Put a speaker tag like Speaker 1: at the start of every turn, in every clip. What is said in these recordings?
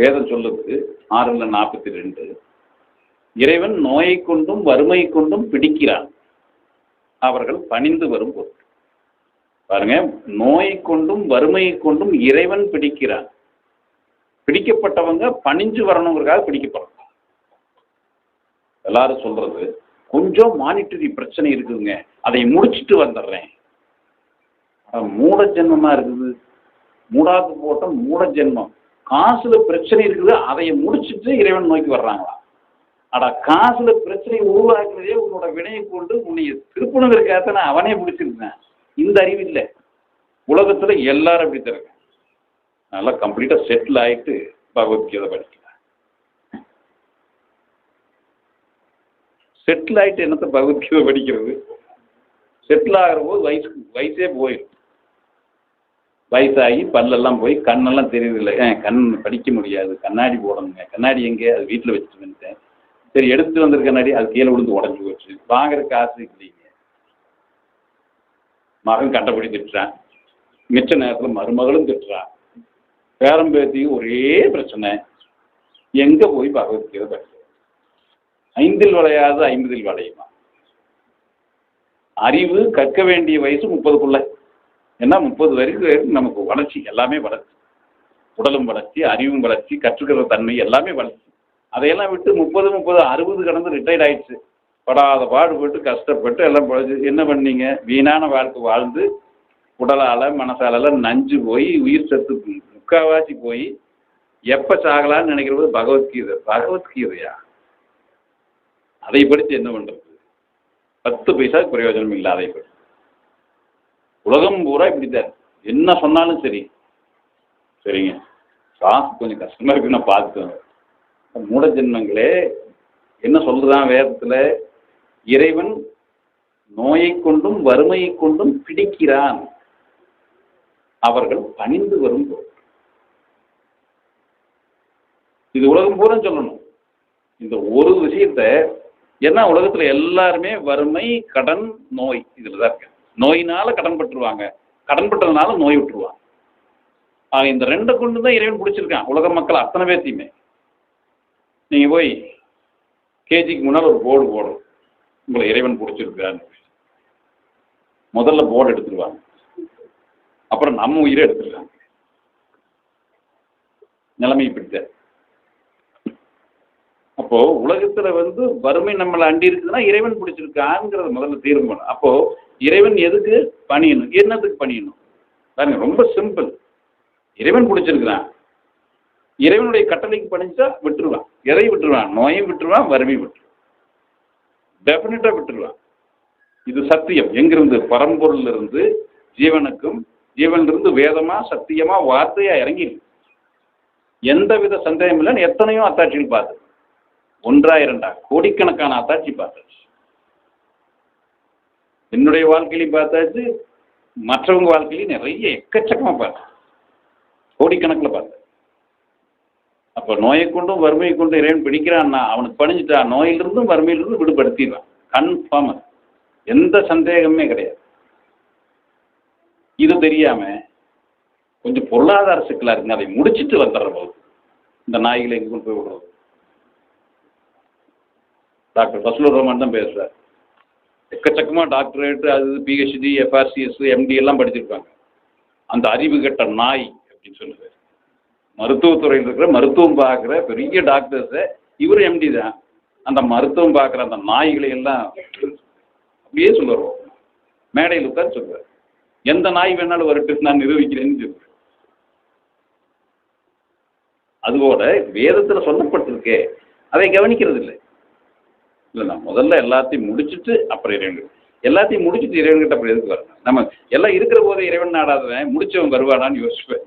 Speaker 1: வேதம் சொல்லுது ஆறுல நாற்பத்தி ரெண்டு இறைவன் நோயை கொண்டும் வறுமை கொண்டும் பிடிக்கிறான். அவர்கள் பணிந்து வரும் பொருள் பாருங்க நோயை கொண்டும் வறுமையை கொண்டும் இறைவன் பிடிக்கிறான். பிடிக்கப்பட்டவங்க பணிஞ்சு வரணுங்கிறதுக்காக பிடிக்கப்படுறாங்க. எல்லாரும் சொல்றது கொஞ்சம் மானிட்டரி பிரச்சனை இருக்குதுங்க அதை முடிச்சிட்டு வந்துடுறேன். மூட ஜென்மமா இருக்குது. மூடாது போட்ட மூட ஜென்மம். காசுல பிரச்சனை இருக்குது அதை முடிச்சிட்டு இறைவன் நோக்கி வர்றாங்களா அடா காசுல பிரச்சனை உருவாக்குறதே உன்னோட வினையை கொண்டு உன்னை திருப்பணுங்கிறக்காக நான் அவனே முடிச்சிருந்தேன் இந்த அறிவு இல்லை. உலகத்துல எல்லாரும் அப்படி தருங்க நல்லா கம்ப்ளீட்டா செட்டில் ஆயிட்டு பகவத்கீதை படிக்கலாம். செட்டில் ஆயிட்டு என்னத்தை பகவத்கீதை படிக்கிறது? செட்டில் ஆகிற போது வயசு வயசே போயிடும். வயசாகி பல்லெல்லாம் போய் கண்ணெல்லாம் தெரியுறதில்ல. ஏன்? கண் படிக்க முடியாது. கண்ணாடி போடணுங்க. கண்ணாடி எங்கே? அது வீட்டில் வச்சுட்டு வந்துட்டேன். சரி எடுத்து வந்திருக்க கண்ணாடி அது கீழே விழுந்து உடஞ்சி போச்சு. வாங்குற காசு இல்லைங்க. மகன் கண்டபடி திட்டுறான். மிச்ச நேரத்தில் மருமகளும் திட்டுறான். பேரம்பேத்தியும் ஒரே பிரச்சனை. எங்கே போய் பகவத்கீதை படிக்கிறது? ஐந்தில் விளையாது ஐம்பதில் விளையுமா? அறிவு கற்க வேண்டிய வயசு முப்பதுக்குள்ள. ஏன்னா முப்பது வரைக்கும் நமக்கு வளர்ச்சி எல்லாமே வளர்ச்சி. உடலும் வளர்ச்சி அறிவும் வளர்ச்சி கற்றுக்கிற தன்மை எல்லாமே வளர்ச்சி. அதையெல்லாம் விட்டு முப்பது முப்பது அறுபது கடந்து ரிட்டையர்ட் ஆயிடுச்சு. படாத பாடுபட்டு கஷ்டப்பட்டு எல்லாம் பழச்சு என்ன பண்ணீங்க? வீணான வாழ்க்கை வாழ்ந்து உடலால் மனசால நஞ்சு போய் உயிர் சத்து முக்காவாசி போய் எப்போ சாகலான்னு நினைக்கிறது பகவத்கீதை பகவத்கீதையா? அதை படித்து என்ன பண்ணுறது பத்து பைசா பிரயோஜனம் இல்லை அதை பற்றி உலகம் பூரா இப்படித்தான். என்ன சொன்னாலும் சரி. சரிங்க. காசு கொஞ்சம் கஷ்டமாக இருக்கு நான் பார்த்துக்கோங்க. மூட ஜென்மங்களே என்ன சொல்லுதான் வேதத்தில்? இறைவன் நோயை கொண்டும் வறுமையை கொண்டும் பிடிக்கிறான். அவர்கள் பணிந்து வரும் இது உலகம் பூரா சொல்லணும். இந்த ஒரு விஷயத்த ஏன்னா உலகத்துல எல்லாருமே வறுமை கடன் நோய் இதுலதான் இருக்கு. நோயினால கடன் பட்டுருவாங்க கடன் பட்டதுனால நோய் விட்டுருவாங்க. ஆக இந்த ரெண்டை கொண்டு தான் இறைவன் பிடிச்சிருக்கான் உலக மக்கள் அத்தனை பேர்த்தையுமே. நீங்க போய் கேஜிக்கு முன்னால் ஒரு போர்டு போடும் உங்களை இறைவன் பிடிச்சிருக்கான்னு முதல்ல போர்டு எடுத்துருவாங்க. அப்புறம் நம்ம உயிரை எடுத்துருக்காங்க நிலைமை இப்படித்த அப்போ உலகத்துல வந்து வறுமை நம்மளை அண்டி இருக்குதுன்னா இறைவன் பிடிச்சிருக்காங்கிறத முதல்ல தீர்மானம். அப்போ இறைவன் எதுக்கு பணியணும்? என்னத்துக்கு பணியணும்? பாருங்க ரொம்ப சிம்பிள் இறைவன் பிடிச்சிருக்கிறான். இறைவனுடைய கட்டளைக்கு பணிச்சா விட்டுருவான். இறை விட்டுருவான் நோயும் விட்டுருவான் வறுமையும் விட்டுருவான். டெஃபினட்டா விட்டுருவான். இது சத்தியம். எங்கிருந்து? பரம்பொருள் இருந்து ஜீவனுக்கும் ஜீவனிலிருந்து வேதமா சத்தியமா வார்த்தையா இறங்கி எந்தவித சந்தேகம் இல்லைன்னு எத்தனையோ அத்தாட்சிகள் பார்த்து ஒன்றா இரண்டா கோடிக்கணக்கான அத்தாட்சி பார்த்தாச்சு என்னுடைய வாழ்க்கையிலையும் பார்த்தாச்சு மற்றவங்க வாழ்க்கையிலையும் நிறைய எக்கச்சக்கமாக பார்த்தேன். கோடிக்கணக்கில் பார்த்தேன். அப்போ நோயை கொண்டும் வறுமையை கொண்டும் இறைவன் பிடிக்கிறான்னா அவனுக்கு பணிஞ்சிட்டான் நோயிலிருந்தும் வறுமையிலிருந்தும் விடுபடுத்திடுவான். கன்ஃபார்ம் எந்த சந்தேகமே கிடையாது. இது தெரியாம கொஞ்சம் பொருளாதார சிக்கலாக இருக்குங்க அதை முடிச்சிட்டு வந்துடுற போது இந்த நாய்களை எங்க கொண்டு போய் விடுறது. டாக்டர் ஃபஸ்லூர் ரோமான் தான் பேசுகிறார் எக்கச்சக்கமாக டாக்டரேட்டு அது பிஹெச்டி எஃப்ஆர்சிஎஸ் எம்டி எல்லாம் படிச்சிருப்பாங்க அந்த அறிவு கெட்ட நாய் அப்படின்னு சொல்லுது. மருத்துவத்துறையில் இருக்கிற மருத்துவம் பார்க்குற பெரிய டாக்டர்ஸை இவர் எம்டி தான். அந்த மருத்துவம் பார்க்குற அந்த நாய்களை எல்லாம் அப்படியே சொல்லுவோம் மேடையில் உட்காந்து சொல்லுவார் எந்த நாய் வேணாலும் வரட்டு நான் நிரூபிக்கிறேன்னு சொல்லுவேன் அதுபோல வேதத்தில் சொல்லப்பட்டிருக்கே. அதை கவனிக்கிறது இல்லை இல்லை நான் முதல்ல எல்லாத்தையும் முடிச்சுட்டு அப்புறம் இறைவன் எல்லாத்தையும் முடிச்சுட்டு இறைவன்கிட்ட அப்புறம் எதுக்கு வரணும்? நம்ம எல்லாம் இருக்கிற போதே இறைவன் நாடாதவன் முடிச்சவன் வருவானான்னு யோசிப்பேன்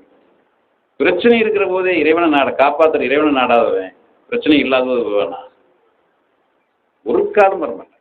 Speaker 1: பிரச்சனை இருக்கிற போதே இறைவனை நாட காப்பாற்றுற இறைவனை நாடாதவன் பிரச்சனை இல்லாதது வருவானா? ஒரு காலம் வரமாட்டேன்